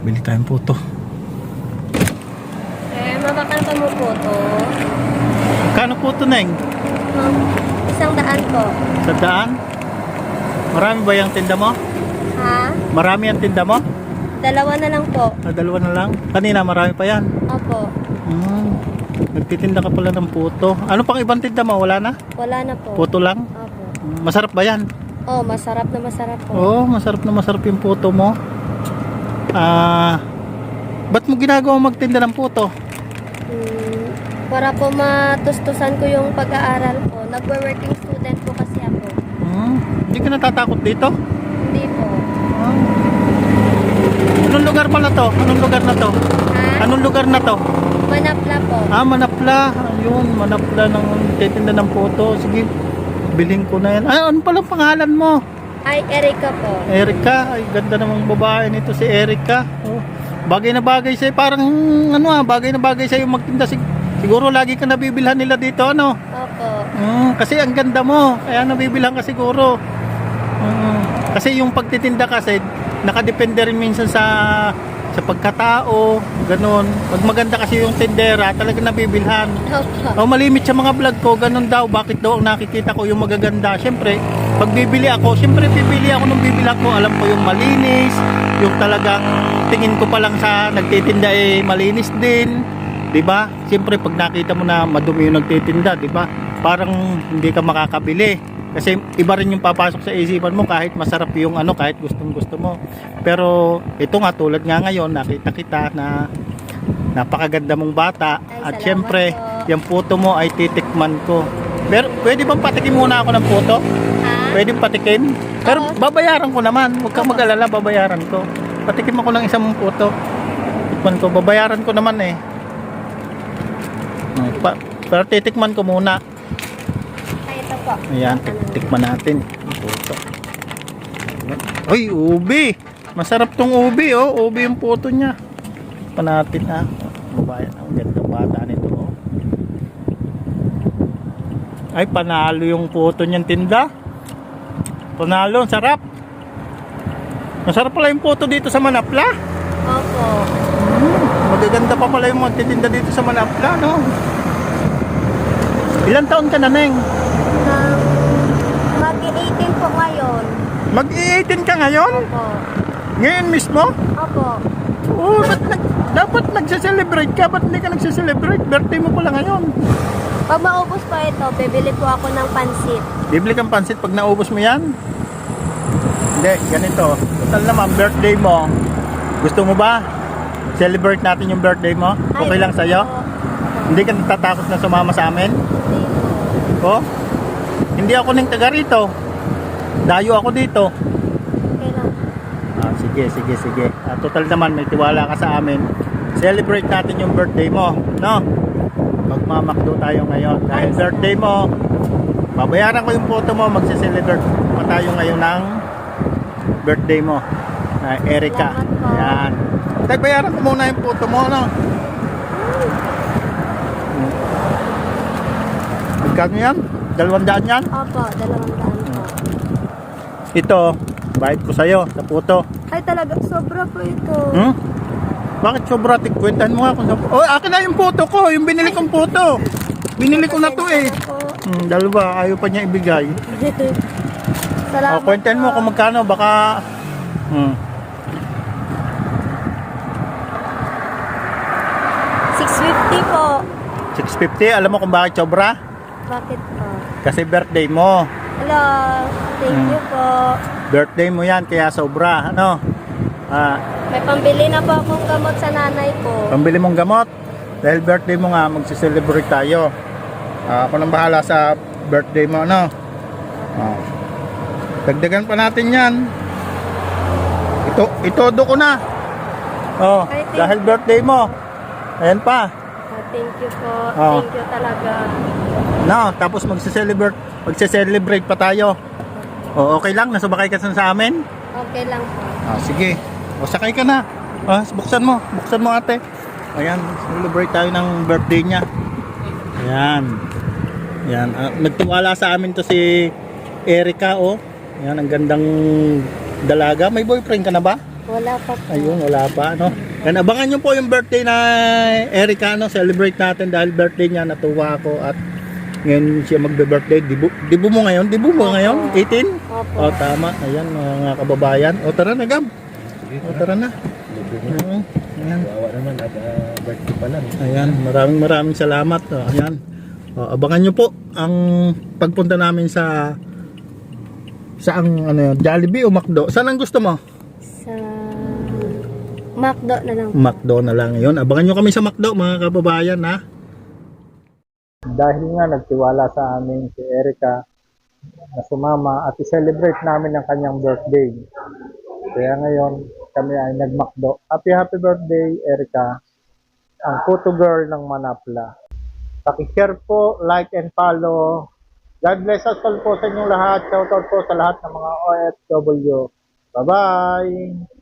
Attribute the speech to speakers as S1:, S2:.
S1: bili tayong puto.
S2: Eh, makakanta mo po to.
S1: Kano puto, Neng?
S2: Um, isang daan po.
S1: Sa daan? Marami ba yung tinda mo?
S2: Ha?
S1: Marami ang tinda mo?
S2: Dalawa na lang po.
S1: Ah, dalawa na lang? Kanina marami pa yan.
S2: Opo.
S1: Hmm. Nagtitinda ka pala ng puto. Ano pang ibang tinda mo? Wala na?
S2: Wala na po.
S1: Puto lang?
S2: Opo.
S1: Masarap ba yan?
S2: Oh, masarap na masarap po.
S1: Oo, oh, masarap na masarap yung puto mo. Ah, ba't mo ginagawa magtinda ng puto?
S2: Hmm, para po matustusan ko yung pag-aaral ko. Nagwe-working student po kasi ako.
S1: Hmm, hindi ka natatakot dito?
S2: Hindi po.
S1: Ah. Anong lugar pala to? Anong lugar na to?
S2: Ha?
S1: Anong lugar na to?
S2: Manapla po.
S1: Ah, Manapla. Ayun, Manapla ng titinda ng puto. Sige, biling ko na yan. Ah, ano palang pangalan mo?
S2: Ay, Erika po.
S1: Erika. Ay, ganda namang babae nito si Erika. Oh, bagay na bagay sa'yo. Parang, ano ah, bagay na bagay sa'yo magtinda. Sig- siguro lagi ka nabibilhan nila dito, ano?
S2: Opo.
S1: Mm, kasi ang ganda mo. Kaya nabibilhan ka siguro. Mm, kasi yung pagtitinda kasi, nakadepende rin minsan sa sa pagkatao, ganun. Pag maganda kasi yung tindera, talaga nabibilhan.
S2: Opo.
S1: O malimit sa mga vlog ko, ganun daw. Bakit daw ang nakikita ko yung magaganda? Siyempre, pag bibili ako, siyempre bibili ako ng bibili ko. Alam ko yung malinis, yung talagang tingin ko pa lang sa nagtitinda eh malinis din. 'Di ba? Siyempre pag nakita mo na madumi yung nagtitinda, 'di ba? Parang hindi ka makakabili. Kasi iba rin yung papasok sa isipan mo kahit masarap yung ano, kahit gustong gusto mo. Pero ito nga tulad nga ngayon, nakita kita na napakaganda mong bata
S2: Ay,
S1: at syempre
S2: po.
S1: yung puto mo ay titikman ko. Pero pwede bang patikim muna ako ng puto? Pwede patikim? Pero
S2: Oo.
S1: babayaran ko naman. Huwag kang mag-alala, babayaran ko. Patikim ako ng isang puto. Tikman ko, babayaran ko naman eh. Hmm, Pa, pero titikman ko muna.
S2: Ay, ito po.
S1: Ayan, tik- tikman natin. Puto. Uy, ubi! Masarap tong ubi, oh. Ubi yung puto niya. Pa natin, ah. Babayan, ang ganda bata nito, oh. Ay, panalo yung puto niyang tinda. Panalo, sarap. Masarap pala yung puto dito sa Manapla.
S2: Opo.
S1: Magaganda pa pala yung magtitinda dito sa Manapla, no? Ilan taon ka na, Neng?
S2: Um, Mag-18 po ngayon.
S1: Mag-18 ka ngayon?
S2: Opo.
S1: Ngayon mismo?
S2: Opo.
S1: Oo, ba't nag, dapat nagse-celebrate ka? Ba't hindi ka nagse-celebrate? Birthday mo pala ngayon.
S2: Pag maubos pa ito, bibili po ako ng pansit.
S1: Bibili kang pansit pag naubos mo yan? Hindi, ganito. Total naman, birthday mo. Gusto mo ba? Celebrate natin yung birthday mo? Okay lang sa'yo?
S2: Opo.
S1: Hindi ka natatakot na sumama sa amin?
S2: Hindi po.
S1: Oh? Hindi ako ning taga rito. Dayo ako dito.
S2: Okay lang.
S1: Sige, sige, sige. Ah, total naman, may tiwala ka sa amin. Celebrate natin yung birthday mo, no? Magmamakdo tayo ngayon. Dahil birthday mo, babayaran ko yung photo mo, magse-celebrate pa tayo ngayon ng birthday mo. Na Erika. Yan. Tay, bayaran ko muna yung photo mo, no? Magkano yan? Dalawang daan yan?
S2: Opo, dalawang daan po.
S1: Ito, bayad ko sa'yo sa puto.
S2: Ay, talaga, sobra po ito.
S1: Hmm? Bakit sobra? Tigkwentahan mo nga kung sobra. Oh, akin na yung puto ko. Yung binili kong puto. Binili ko na to eh. Hmm, dalawa. Ayaw pa niya ibigay.
S2: Salamat
S1: Oh, kwentahan mo kung magkano. Baka... Hmm.
S2: 650 po.
S1: 650. Alam mo kung bakit sobra?
S2: Bakit po?
S1: Kasi birthday mo.
S2: Hello, thank
S1: Hmm.
S2: you po.
S1: Birthday mo yan. Kaya sobra. Ano? Ah,
S2: May pambili na po akong gamot sa nanay ko.
S1: pambili mong gamot. Dahil birthday mo nga, magsiselebrate tayo. Ah, ako nang bahala sa birthday mo, ano? Ah. Dagdagan pa natin yan. Ito, itodo ko na. Oh,
S2: Ay, thank
S1: dahil birthday mo. Ayan pa.
S2: Ah, thank you po.
S1: Oh.
S2: Thank you talaga.
S1: No, tapos magse-celebrate, magse-celebrate pa tayo. Oh, okay lang, nasubakay ka sa amin?
S2: Okay lang po.
S1: Ah, sige. O, sakay ka na. Ah, buksan mo. Buksan mo ate. Ayan, celebrate tayo ng birthday niya. Ayan. Yan, ah, nagtiwala sa amin to si Erica, oh. Yan, ang gandang dalaga. May boyfriend ka na ba?
S2: Wala pa po.
S1: Ayun, wala pa, no? Yan, abangan nyo po yung birthday na Erica, no? Celebrate natin dahil birthday niya, natuwa ako at ngayon siya magbe-birthday. Dibu, dibu mo ngayon? Dibu mo
S2: Opo.
S1: ngayon? 18?
S2: Opo.
S1: O, tama. Ayan, mga kababayan. O, tara na, Gab. O, tara na. Oo, Ayan.
S3: Naman at uh, birthday pa lang.
S1: Ayan, maraming maraming salamat. O, ayan. O, abangan nyo po ang pagpunta namin sa sa ang ano yun, Jollibee o McDo. Saan ang gusto mo?
S2: Sa McDo na lang.
S1: McDo na lang ngayon. Abangan nyo kami sa McDo mga kababayan ha. Dahil nga nagtiwala sa amin si Erica na sumama at i-celebrate namin ang kanyang birthday. Kaya ngayon kami ay nag-McDo. Happy happy birthday Erica. Ang photo girl ng Manapla. Paki-share po, like and follow. God bless us all po sa inyong lahat. Shoutout po sa lahat ng mga OFW. Bye-bye!